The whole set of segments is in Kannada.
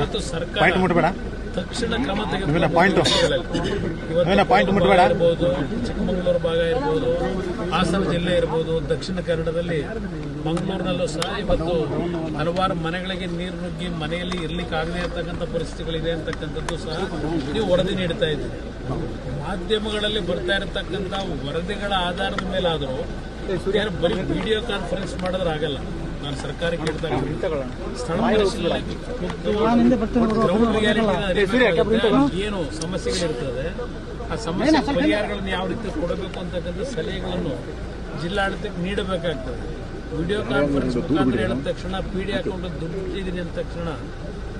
ಇವತ್ತು ಸರ್ಕಾರ ಪಾಯಿಂಟ್ ಮುಟ್ಬೇಡ. ತಕ್ಷಣ ಕ್ರಮ ಪಾಯಿಂಟ್ ಮುಟ್ಬೇಡ. ಇರ್ಬೋದು ಚಿಕ್ಕಮಗಳೂರು ಭಾಗ ಇರ್ಬೋದು ಹಾಸನ ಜಿಲ್ಲೆ ಇರ್ಬೋದು ದಕ್ಷಿಣ ಕನ್ನಡದಲ್ಲಿ ಮಂಗಳೂರಿನಲ್ಲೂ ಸಹ ಇವತ್ತು ಹಲವಾರು ಮನೆಗಳಿಗೆ ನೀರು ನುಗ್ಗಿ ಮನೆಯಲ್ಲಿ ಇರ್ಲಿಕ್ಕೆ ಆಗದೇ ಇರತಕ್ಕಂಥ ಪರಿಸ್ಥಿತಿಗಳಿದೆ ಅಂತಕ್ಕಂಥದ್ದು ಸಹ ನೀವು ವರದಿ ನೀಡ್ತಾ ಇದ್ದೀರಿ. ಮಾಧ್ಯಮಗಳಲ್ಲಿ ಬರ್ತಾ ಇರತಕ್ಕಂಥ ವರದಿಗಳ ಆಧಾರದ ಮೇಲಾದರೂ ಯಾರು ಬರೀ ವಿಡಿಯೋ ಕಾನ್ಫರೆನ್ಸ್ ಮಾಡಿದ್ರೆ ಆಗಲ್ಲ. ನಾನು ಅರಿಬೇಕಾಗುತ್ತೆ. ಏನು ಸಮಸ್ಯೆಗಳಿರ್ತದೆ ಆ ಸಮಸ್ಯೆ ಪರಿಹಾರಗಳನ್ನು ಯಾವ ರೀತಿ ಕೊಡಬೇಕು ಅಂತಕ್ಕಂಥ ಸಲಹೆಗಳನ್ನು ಜಿಲ್ಲಾಡಳಿತಕ್ಕೆ ನೀಡಬೇಕಾಗ್ತದೆ. ವಿಡಿಯೋ ಕಾನ್ಫರೆನ್ಸ್ ಮುಖಾಂತರ ಹೇಳಿದ ತಕ್ಷಣ ಪಿ ಡಿ ಅಕೌಂಟ್ ದುಡ್ಡು ಇಟ್ಟಿದ್ದೀನಿ ಅಂದ ತಕ್ಷಣ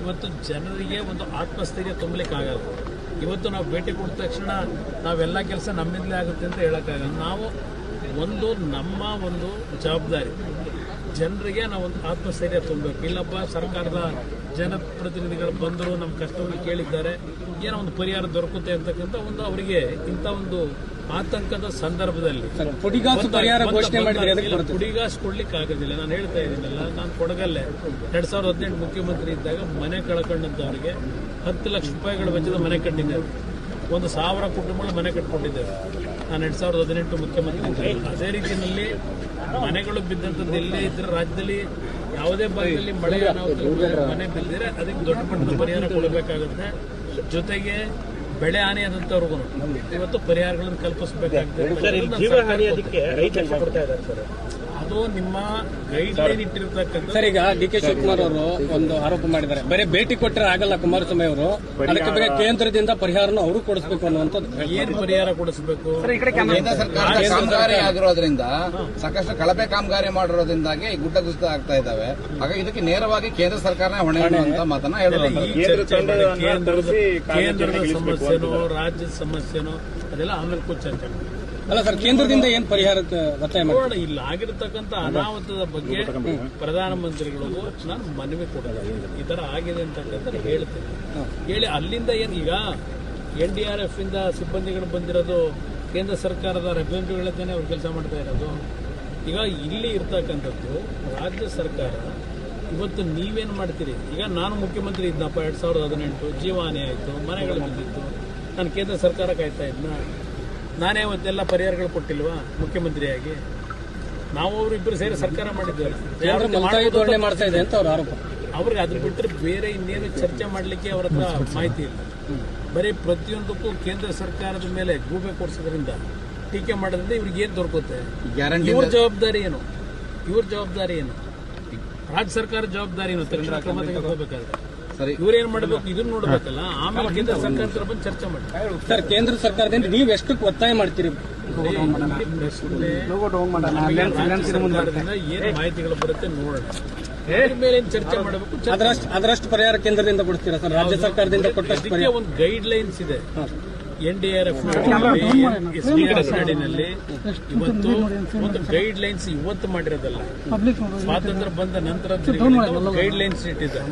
ಇವತ್ತು ಜನರಿಗೆ ಒಂದು ಆತ್ಮಸ್ಥೈರ್ಯ ತುಂಬಲಿಕ್ಕೆ ಆಗಲ್ಲ ಇವತ್ತು ನಾವು ಭೇಟಿ ಕೊಟ್ಟ ತಕ್ಷಣ ನಾವೆಲ್ಲ ಕೆಲಸ ನಮ್ಮಿಂದಲೇ ಆಗುತ್ತೆ ಅಂತ ಹೇಳೋಕ್ಕಾಗಲ್ಲ. ನಾವು ಒಂದು ನಮ್ಮ ಒಂದು ಜವಾಬ್ದಾರಿ. ಜನರಿಗೆ ನಾವು ಒಂದು ಆತ್ಮಸ್ಥೈರ್ಯ ತುಂಬಬೇಕು. ಇಲ್ಲಪ್ಪ ಸರ್ಕಾರದ ಜನಪ್ರತಿನಿಧಿಗಳು ಬಂದರು ನಮ್ಮ ಕಷ್ಟವನ್ನು ಕೇಳಿದ್ದಾರೆ. ಏನೋ ಒಂದು ಪರಿಹಾರ ದೊರಕುತ್ತೆ ಅಂತಕ್ಕಂಥ ಒಂದು ಅವರಿಗೆ ಇಂಥ ಒಂದು ಆತಂಕದ ಸಂದರ್ಭದಲ್ಲಿ. ಪುಡಿಗಾಸು ಕೊಡ್ಲಿಕ್ಕೆ ಆಗೋದಿಲ್ಲ. ನಾನು ಹೇಳ್ತಾ ಇದ್ದೀನಲ್ಲ ನಾನು ಕೊಡಗಲ್ಲೇ. ಎರಡ್ ಸಾವಿರದ ಹದಿನೆಂಟು ಮುಖ್ಯಮಂತ್ರಿ ಇದ್ದಾಗ ಮನೆ ಕಳ್ಕೊಂಡಂತವರಿಗೆ ಹತ್ತು ಲಕ್ಷ ರೂಪಾಯಿಗಳ ವೆಚ್ಚದ ಮನೆ ಕಟ್ಟಿದ್ದೇವೆ ಒಂದು ಸಾವಿರ ಕುಟುಂಬಗಳು ಮನೆ ಕಟ್ಕೊಂಡಿದ್ದೇವೆ. ನಾನು ಎರಡ್ ಸಾವಿರದ ಹದಿನೆಂಟು ಮುಖ್ಯಮಂತ್ರಿ ಅದೇ ರೀತಿಯಲ್ಲಿ ಮನೆಗಳು ಬಿದ್ದಂಥದ್ದು ಎಲ್ಲೇ ಇದ್ರೆ ರಾಜ್ಯದಲ್ಲಿ ಯಾವುದೇ ಭಾಗದಲ್ಲಿ ಮಳೆ ಮನೆ ಬಿದ್ದಿದ್ರೆ ಅದಕ್ಕೆ ದೊಡ್ಡ ಮಟ್ಟದ ಪರಿಹಾರ ಕೊಡಬೇಕಾಗುತ್ತೆ. ಜೊತೆಗೆ ಬೆಳೆ ಹಾನಿ ಆದಂತವ್ರಿಗೂ ಇವತ್ತು ಪರಿಹಾರಗಳನ್ನು ಕಲ್ಪಿಸಬೇಕಾಗ್ತದೆ. ಅದು ನಿಮ್ಮ ಗೈಡ್ ಲೈನ್ ಇಟ್ಟಿರ್ತಕ್ಕಂಥ ಸರ್ ಈಗ ಡಿ ಕೆ ಶಿವಕುಮಾರ್ ಅವರು ಒಂದು ಆರೋಪ ಮಾಡಿದ್ದಾರೆ. ಬರೀ ಭೇಟಿ ಕೊಟ್ಟರೆ ಆಗಲ್ಲ ಕುಮಾರಸ್ವಾಮಿ ಅವರು. ಅದಕ್ಕೆ ಬೇರೆ ಕೇಂದ್ರದಿಂದ ಪರಿಹಾರನ ಅವರು ಕೊಡಿಸಬೇಕು ಅನ್ನುವಂಥದ್ದು. ಏನು ಪರಿಹಾರ ಕೊಡಿಸಬೇಕು? ಕೇಂದ್ರ ಸರ್ಕಾರ ಕಾಮಗಾರಿ ಆಗಿರೋದ್ರಿಂದ ಸಾಕಷ್ಟು ಕಳಪೆ ಕಾಮಗಾರಿ ಮಾಡಿರೋದ್ರಿಂದಾಗಿ ಈ ಗುಡ್ಡ ಕುಸಿತ ಆಗ್ತಾ ಇದ್ದಾವೆ. ಹಾಗಾಗಿ ಇದಕ್ಕೆ ನೇರವಾಗಿ ಕೇಂದ್ರ ಸರ್ಕಾರನೇ ಹೊಣೆ ಅಂತ ಮಾತನ್ನ ಹೇಳಿದ್ರು ಕೇಂದ್ರದ ಸಮಸ್ಯೆನೋ ರಾಜ್ಯದ ಸಮಸ್ಯೆನೋ ಅದೆಲ್ಲ ಆಮೇಲೆ ಕೂತ್ ಚರ್ಚೆ ಮಾಡಿ ಅಲ್ಲ ಸರ್ ಕೇಂದ್ರದಿಂದ ಏನ್ ಪರಿಹಾರಕ್ಕೆ ಒತ್ತಾಯ ಮಾಡಿ ನೋಡೋಣ ಇಲ್ಲಿ ಆಗಿರತಕ್ಕಂತ ಅನಾಹುತದ ಬಗ್ಗೆ ಪ್ರಧಾನಮಂತ್ರಿಗಳು ನಾನು ಮನವಿ ಕೊಡೋದು ಈ ತರ ಆಗಿದೆ ಅಂತಕ್ಕಂಥ ಹೇಳ್ತೇನೆ. ಹೇಳಿ ಅಲ್ಲಿಂದ ಏನ್ ಈಗ ಎನ್ ಡಿ ಆರ್ ಎಫ್ ಇಂದ ಸಿಬ್ಬಂದಿಗಳು ಬಂದಿರೋದು ಕೇಂದ್ರ ಸರ್ಕಾರದ ರೆಪ್ರೆಸೆಂಟೇಟಿವ್ಗಳೇ ಅವ್ರು ಕೆಲಸ ಮಾಡ್ತಾ ಇರೋದು? ಈಗ ಇಲ್ಲಿ ಇರ್ತಕ್ಕಂಥದ್ದು ರಾಜ್ಯ ಸರ್ಕಾರ ಇವತ್ತು ನೀವೇನು ಮಾಡ್ತೀರಿ? ಈಗ ನಾನು ಮುಖ್ಯಮಂತ್ರಿ ಇದ್ದಪ್ಪ ಎರಡು ಸಾವಿರದ ಹದಿನೆಂಟು ಜೀವಾನಿ ಆಯಿತು ಮನೆಗಳು ಬಂದಿತ್ತು ನಾನು ಕೇಂದ್ರ ಸರ್ಕಾರ ಕಾಯ್ತಾ ಇದ್ನ. ನಾನೇ ಒಂದೆಲ್ಲ ಪರಿಹಾರಗಳು ಕೊಟ್ಟಿಲ್ವಾ? ಮುಖ್ಯಮಂತ್ರಿಯಾಗಿ. ನಾವು ಅವರು ಇಬ್ಬರು ಸೇರಿ ಸರ್ಕಾರ ಮಾಡಿದ್ದೇವೆ. ಮಾಡ್ತಾ ಇದೆ ಅಂತ ಅವ್ರ ಆರೋಪ. ಅವ್ರಿಗೆ ಅದ್ರ ಬಿಟ್ಟರೆ ಬೇರೆ ಇನ್ನೇನು ಚರ್ಚೆ ಮಾಡಲಿಕ್ಕೆ ಅವ್ರ ಹತ್ರ ಮಾಹಿತಿ ಇಲ್ಲ. ಬರೀ ಪ್ರತಿಯೊಂದಕ್ಕೂ ಕೇಂದ್ರ ಸರ್ಕಾರದ ಮೇಲೆ ಗೂಬೆ ಕೊಡಿಸೋದ್ರಿಂದ ಟೀಕೆ ಮಾಡೋದ್ರಿಂದ ಇವ್ರಿಗೆ ಏನು ದೊರಕುತ್ತೆ? ಗ್ಯಾರಂಟಿ ಇವ್ರ ಜವಾಬ್ದಾರಿ ಏನು? ಇವ್ರ ಜವಾಬ್ದಾರಿ ಏನು? ರಾಜ್ಯ ಸರ್ಕಾರ ಜವಾಬ್ದಾರಿ ಏನು? ಕ್ರಮ ತೆಗೆದುಕೋಬೇಕಾದ್ರೆ ಸರಿ. ಇವ್ರೇನ್ ಮಾಡಬೇಕು? ಇದನ್ನ ನೋಡ್ಬೇಕಲ್ಲ. ಆಮೇಲೆ ಕೇಂದ್ರ ಸರ್ಕಾರ ಬಂದು ಚರ್ಚೆ ಮಾಡಿ. ಸರ್ ಕೇಂದ್ರ ಸರ್ಕಾರದಿಂದ ನೀವು ಎಷ್ಟು ಒತ್ತಾಯ ಮಾಡ್ತೀರಿ? ಏನ್ ಮಾಹಿತಿಗಳು ಬರುತ್ತೆ ನೋಡೋಣ. ಮೇಲೆ ಚರ್ಚೆ ಮಾಡಬೇಕು? ಅದರಷ್ಟು ಅದರಷ್ಟು ಪರಿಹಾರ ಕೇಂದ್ರದಿಂದ ಕೊಡ್ತೀರಾ ಸರ್? ರಾಜ್ಯ ಸರ್ಕಾರದಿಂದ ಕೊಟ್ಟಷ್ಟು ಒಂದು ಗೈಡ್ ಲೈನ್ಸ್ ಇದೆ N D R F S D ಇವತ್ತು ಒಂದು ಗೈಡ್ ಲೈನ್ಸ್ ಇವತ್ತು ಮಾಡಿರೋದಲ್ಲ. ಸ್ವಾತಂತ್ರ್ಯ ಬಂದ ನಂತರ ಗೈಡ್ ಲೈನ್ಸ್ ಇಟ್ಟಿದ್ದಾರೆ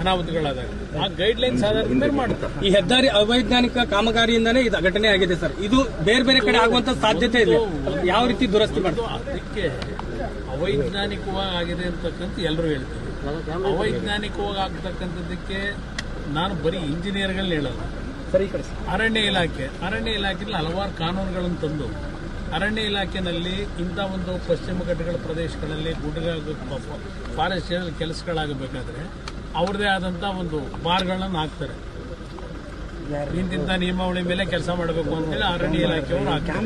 ಅನಾಹುತಗಳಾದಾಗ. ಆ ಗೈಡ್ ಲೈನ್ಸ್ ಆಧಾರದ ಮೇಲೆ ಮಾಡ್ತಾರೆ. ಈ ಹೆದ್ದಾರಿ ಅವೈಜ್ಞಾನಿಕ ಕಾಮಗಾರಿಯಿಂದಾನೇ ಇದು ಘಟನೆ ಆಗಿದೆ ಸರ್. ಇದು ಬೇರೆ ಬೇರೆ ಕಡೆ ಆಗುವಂತ ಸಾಧ್ಯತೆ ಇದೆ ಯಾವ ರೀತಿ ದುರಸ್ತಿ ಮಾಡ್ತಾರೆ? ಅದಕ್ಕೆ ಅವೈಜ್ಞಾನಿಕವಾಗಿ ಆಗಿದೆ ಅಂತಕ್ಕಂಥ ಎಲ್ಲರೂ ಹೇಳ್ತಾರೆ. ಅವೈಜ್ಞಾನಿಕವಾಗಿ ಆಗ್ತಕ್ಕಂಥದ್ದಕ್ಕೆ ನಾನು ಬರೀ ಇಂಜಿನಿಯರ್ಗಳನ್ನ ಹೇಳಲ್ಲ ಅರಣ್ಯ ಇಲಾಖೆ ಅರಣ್ಯ ಇಲಾಖೆಯಲ್ಲಿ ಹಲವಾರು ಕಾನೂನುಗಳನ್ನು ತಂದು ಅರಣ್ಯ ಇಲಾಖೆಯಲ್ಲಿ ಇಂಥ ಒಂದು ಪಶ್ಚಿಮ ಘಟ್ಟಗಳ ಪ್ರದೇಶಗಳಲ್ಲಿ ಗುಡ್ಡ ಫಾರೆಸ್ಟ್ ಕೆಲಸಗಳಾಗಬೇಕಾದ್ರೆ ಅವ್ರದೇ ಆದಂಥ ಒಂದು ಬಾರ್ಗಳನ್ನ ಹಾಕ್ತಾರೆ. ಇಂತಿಂಥ ನಿಯಮಾವಳಿ ಮೇಲೆ ಕೆಲಸ ಮಾಡಬೇಕು ಅಂತೇಳಿ ಅರಣ್ಯ ಇಲಾಖೆಯವರು ಹಾಕ್ತಾರೆ.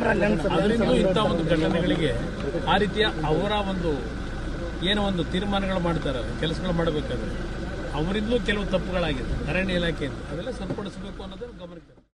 ಅದರಿಂದ ಇಂಥ ಒಂದು ಘಟನೆಗಳಿಗೆ ಆ ರೀತಿಯ ಅವರ ಒಂದು ಏನೋ ಒಂದು ತೀರ್ಮಾನಗಳು ಮಾಡ್ತಾರೆ ಕೆಲಸಗಳು ಮಾಡಬೇಕಾದ್ರೆ. ಅವರಿಂದಲೂ ಕೆಲವು ತಪ್ಪುಗಳಾಗಿದೆ ಅರಣ್ಯ ಇಲಾಖೆಯಿಂದ. ಅದೆಲ್ಲ ಸರಿಪಡಿಸಬೇಕು ಅನ್ನೋದನ್ನು ಗಮನಕ್ಕೆ